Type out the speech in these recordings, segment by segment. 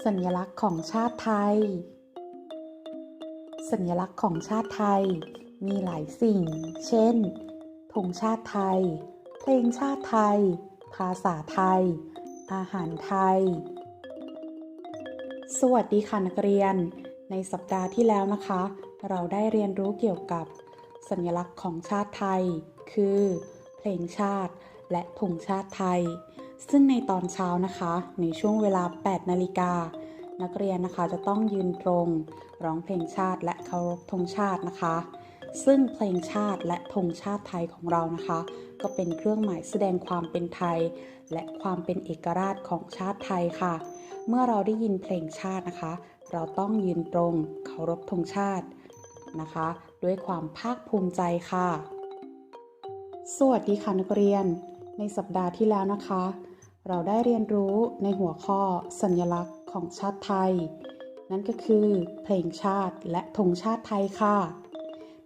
สัญลักษณ์ของชาติไทย สัญลักษณ์ของชาติไทย มีหลายสิ่ง เช่น ธงชาติไทย เพลงชาติไทย ภาษาไทย อาหารไทย สวัสดีค่ะนักเรียน ในสัปดาห์ที่แล้วนะคะ เราได้เรียนรู้เกี่ยวกับ สัญลักษณ์ของชาติไทย คือ เพลงชาติ และธงชาติไทย ซึ่งในตอนเช้านะคะ ในช่วงเวลา 8 นาฬิกา นักเรียนนะคะจะต้องยืนตรง ร้องเพลงชาติและเคารพธงชาตินะคะ ซึ่งเพลงชาติและธงชาติไทยของเรานะคะ ก็เป็นเครื่องหมายแสดงความเป็นไทย และความเป็นเอกราชของชาติไทยค่ะ เมื่อเราได้ยินเพลงชาตินะคะ เราต้องยืนตรงเคารพธงชาตินะคะ ด้วยความภาคภูมิใจค่ะ สวัสดีค่ะนักเรียน ในสัปดาห์ที่แล้วนะคะ เราได้เรียนรู้ในหัวข้อสัญลักษณ์ของชาติไทย นั่นก็คือเพลงชาติและธงชาติไทยค่ะ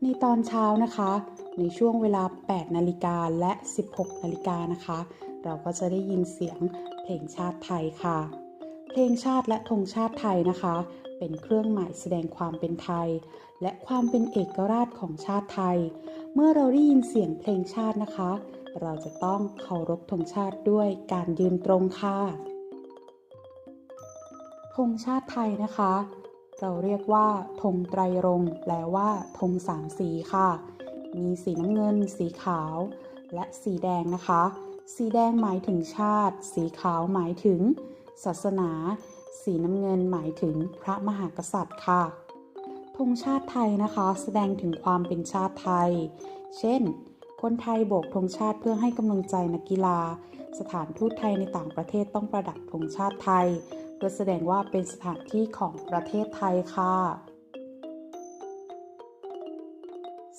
ในตอนเช้านะคะ ในช่วงเวลา 8 นาฬิกาและ 16 นาฬิกานะคะ เราก็จะได้ยินเสียงเพลงชาติไทยค่ะ เพลงชาติและธงชาติไทยนะคะ เป็นเครื่องหมายแสดงความเป็นไทย และความเป็นเอกราชของชาติไทย เมื่อเราได้ยินเสียงเพลงชาตินะคะ เราจะต้องเคารพธงชาติด้วยการยืนตรงค่ะธงชาติไทยนะคะ เราเรียกว่าธงไตรรงแปลว่าธงสามสีค่ะ มีสีน้ำเงิน สีขาว และสีแดงนะคะ สีแดงหมายถึงชาติ สีขาวหมายถึง ศาสนา สีน้ำเงินหมายถึงพระมหากษัตริย์ค่ะธงชาติไทยนะคะ แสดงถึงความเป็นชาติไทย เช่น คนไทยโบกธงชาติเพื่อให้กำลังใจนักกีฬา สถานทูตไทยในต่างประเทศต้องประดับธงชาติไทยเพื่อแสดงว่าเป็นสถานที่ของประเทศไทยค่ะ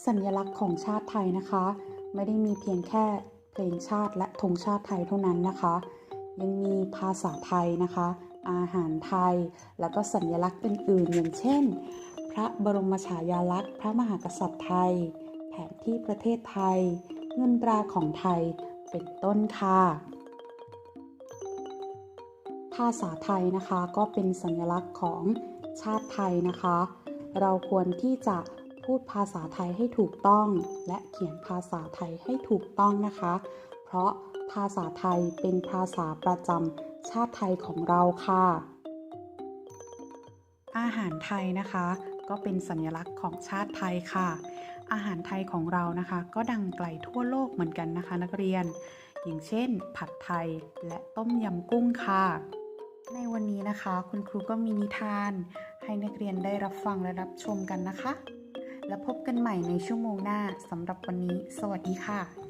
สัญลักษณ์ของชาติไทยนะคะ ไม่ได้มีเพียงแค่เพลงชาติและธงชาติไทยเท่านั้นนะคะ ยังมีภาษาไทยนะคะ อาหารไทย แล้วก็สัญลักษณ์อื่นๆ อย่างเช่น พระบรมฉายาลักษณ์ พระมหากษัตริย์ไทย นที่ประเทศไทย เงินตราของไทยเป็นต้นค่ะ ภาษาไทยนะคะก็เป็นสัญลักษณ์ของชาติไทยนะคะ เราควรที่จะพูดภาษาไทยให้ถูกต้อง และเขียนภาษาไทยให้ถูกต้องนะคะ เพราะภาษาไทยเป็นภาษาประจำชาติไทยของเราค่ะ อาหารไทยนะคะ ก็เป็นสัญลักษณ์ของชาติไทยค่ะ อาหารไทยของเรานะคะ ก็ดังไกลทั่วโลกเหมือนกันนะคะ นักเรียน อย่างเช่น ผัดไทยและต้มยำกุ้งค่ะ ในวันนี้นะคะ คุณครูก็มีนิทาน ให้นักเรียนได้รับฟังและรับชมกันนะคะ แล้วพบกันใหม่ในชั่วโมงหน้าสำหรับวันนี้ สวัสดีค่ะ